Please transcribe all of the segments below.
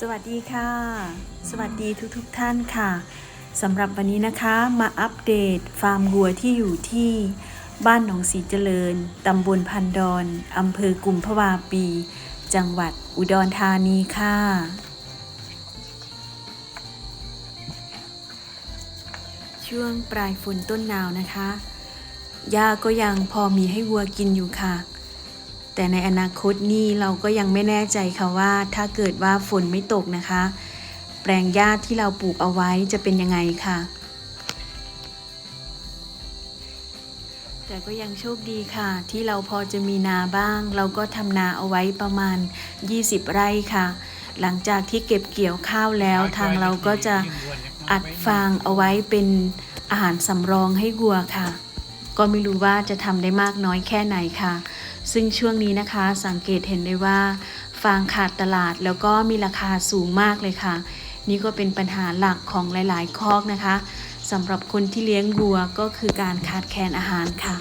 สวัสดีค่ะ สวัสดีทุกๆทท่านค่ะสำหรับวันนี้นะคะมาอัปเดตฟาร์มวัวที่อยู่ที่บ้านหนองสีเจริญตำบลพันดอนอำเภอกุมภวาปี จังหวัดอุดรธานีค่ะ ช่วงปลายฝนต้นหนาวนะคะหญ้าก็ยังพอมีให้วัวกินอยู่ค่ะ แต่ในอนาคตนี่เราก็ยังไม่แน่ใจค่ะว่า ถ้าเกิดว่าฝนไม่ตกนะคะ แปลงหญ้าที่เราปลูกเอาไว้จะเป็นยังไงค่ะ แต่ก็ยังโชคดีค่ะ ที่เราพอจะมีนาบ้าง เราก็ทำนาเอาไว้ประมาณ 20 ไร่ค่ะ หลังจากที่เก็บเกี่ยวข้าวแล้วทางเราก็จะอัดฟางเอาไว้เป็นอาหารสำรองให้วัวค่ะ ก็ไม่รู้ว่าจะทำได้มากน้อยแค่ไหนค่ะ ซึ่งช่วงนี้นะคะสังเกตเห็นได้ว่า ฟางขาดตลาดแล้วก็มีราคาสูงมากเลยค่ะ นี่ก็เป็นปัญหาหลักของหลาย ๆ คอกนะคะสำหรับคนที่เลี้ยงวัวก็คือการขาดแคลนอาหารค่ะ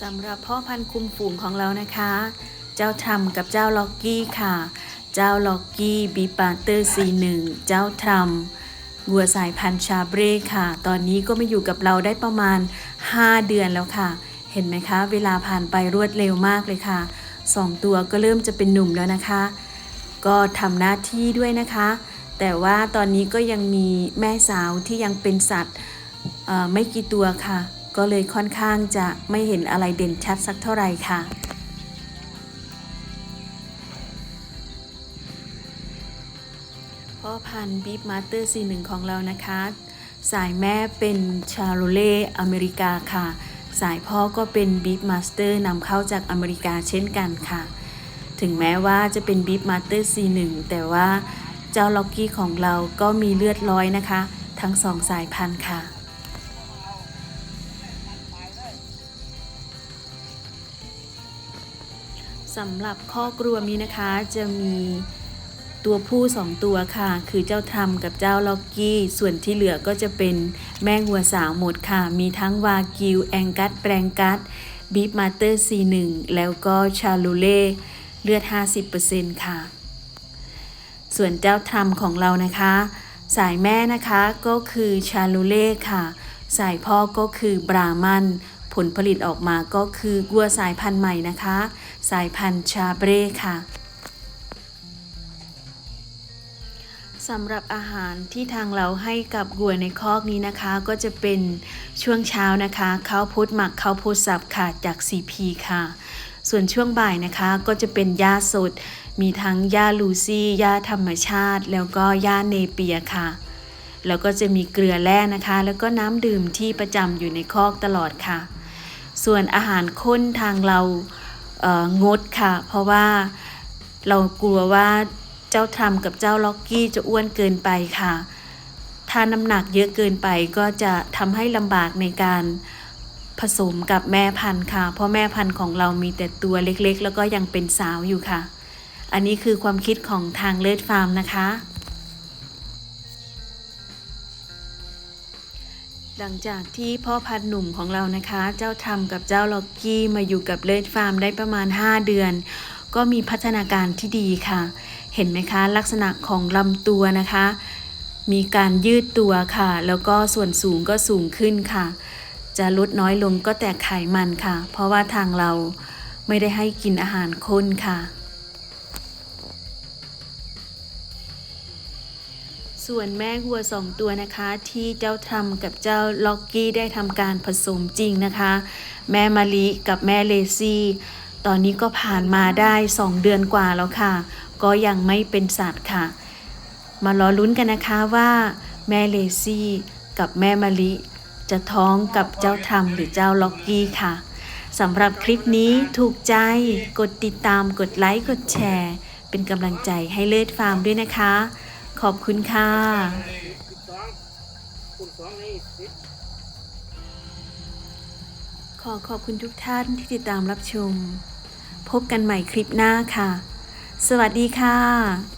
สำหรับพ่อพันธุ์คุมฝูงของเรานะคะ เจ้าทำกับเจ้าล็อกกี้ค่ะ เจ้าล็อกกี้บีปาเตอร์ซีหนึ่งเจ้าทำวัวสายพันธุ์ชาเบรค่ะ ตอนนี้ก็มาอยู่กับเราได้ประมาณ 5 เดือนแล้วค่ะ เห็นไหมคะ เวลาผ่านไปรวดเร็วมากเลยค่ะสองตัวก็เริ่มจะเป็นหนุ่มแล้วนะคะ ก็ทำหน้าที่ด้วยนะคะ แต่ว่าตอนนี้ก็ยังมีแม่สาวที่ยังเป็นสัตว์ไม่กี่ตัวค่ะ ก็เลยค่อนข้างจะไม่เห็นอะไรเด่นชัดสักเท่าไหร่ค่ะพ่อพันธุ์บีฟมาสเตอร์ซีหนึ่งของเรานะคะ สายแม่เป็นชาโรเล่อเมริกาค่ะ สายพ่อก็เป็นบีฟมาสเตอร์นำเข้าจากอเมริกาเช่นกันค่ะ ถึงแม้ว่าจะเป็นบีฟมาสเตอร์ซีหนึ่งแต่ว่าเจ้าล็อกกี้ของเราก็มีเลือดร้อยนะคะ ทั้งสองสายพันธุ์ค่ะสำหรับข้อกรวมนี้นะคะจะมี ตัวผู้สองตัวค่ะ คือเจ้าทำกับเจ้าล็อกกี้ ส่วนที่เหลือก็จะเป็นแม่งัวสาวหมดค่ะ มีทั้งวากิว แองกัสแปรงกัสบีฟมาเตอร์ซีหนึ่งแล้วก็ชาลูเล่เลือด 50%ค่ะ ส่วนเจ้าทำของเรานะคะ สายแม่นะคะก็คือชาลูเล่ค่ะ สายพ่อก็คือบรามันผลผลิตออกมาก็คือกัวสายพันธุ์ใหม่นะคะ สายพันธุ์ชาเบรค่ะ สำหรับอาหารที่ทางเราให้กับวัวในคอกนี้นะคะ ก็จะเป็นช่วงเช้านะคะข้าวโพดหมักข้าวโพดสับค่ะจาก CP ค่ะ ส่วนช่วงบ่ายนะคะก็จะเป็นหญ้าสด มีทั้งหญ้าลูซี่หญ้าธรรมชาติ แล้วก็หญ้าเนเปียค่ะ แล้วก็จะมีเกลือแร่นะคะ แล้วก็น้ำดื่มที่ประจำอยู่ในคอกตลอดค่ะ ส่วนอาหารข้นทางเราเงดค่ะ เพราะว่าเรากลัวว่า เจ้าทรัมกับเจ้าล็อกกี้จะอ้วนเกินไปค่ะ ถ้าน้ำหนักเยอะเกินไปก็จะทำให้ลำบากในการผสมกับแม่พันธุ์ค่ะ เพราะแม่พันธุ์ของเรามีแต่ตัวเล็กๆ แล้วก็ยังเป็นสาวอยู่ค่ะ อันนี้คือความคิดของทางเลิศฟาร์มนะคะ หลังจากที่พ่อพันธุ์หนุ่มของเรานะคะ เจ้าทำกับเจ้าล็อกกี้มาอยู่กับเลิศฟาร์มได้ประมาณ 5 เดือน ก็มีพัฒนาการที่ดีค่ะ เห็นไหมคะ ลักษณะของลำตัวนะคะ มีการยืดตัวค่ะ แล้วก็ส่วนสูงก็สูงขึ้นค่ะ จะลดน้อยลงก็แต่ไขมันค่ะ เพราะว่าทางเราไม่ได้ให้กินอาหารข้นค่ะ ส่วนแม่หัวสองตัวนะคะ ที่เจ้าทำกับเจ้าล็อกกี้ได้ทำการผสมจริงนะคะ แม่มาลีกับแม่เลซี่ ตอนนี้ก็ผ่านมาได้ 2 เดือนกว่าแล้วค่ะ ก็ยังไม่เป็นสัตว์ค่ะ มารอลุ้นกันนะคะว่าแม่เลซี่กับแม่มาลิ จะท้องกับเจ้าทรัมหรือเจ้าล็อกกี้ค่ะสำหรับคลิปนี้ถูกใจกดติดตามกดไลค์กดแชร์ เป็นกำลังใจให้เลิศฟาร์มด้วยนะคะ ขอบคุณค่ะ อขอบคุณทุกท่านที่ติดตามรับชม พบกันใหม่คลิปหน้าค่ะ สวัสดีค่ะ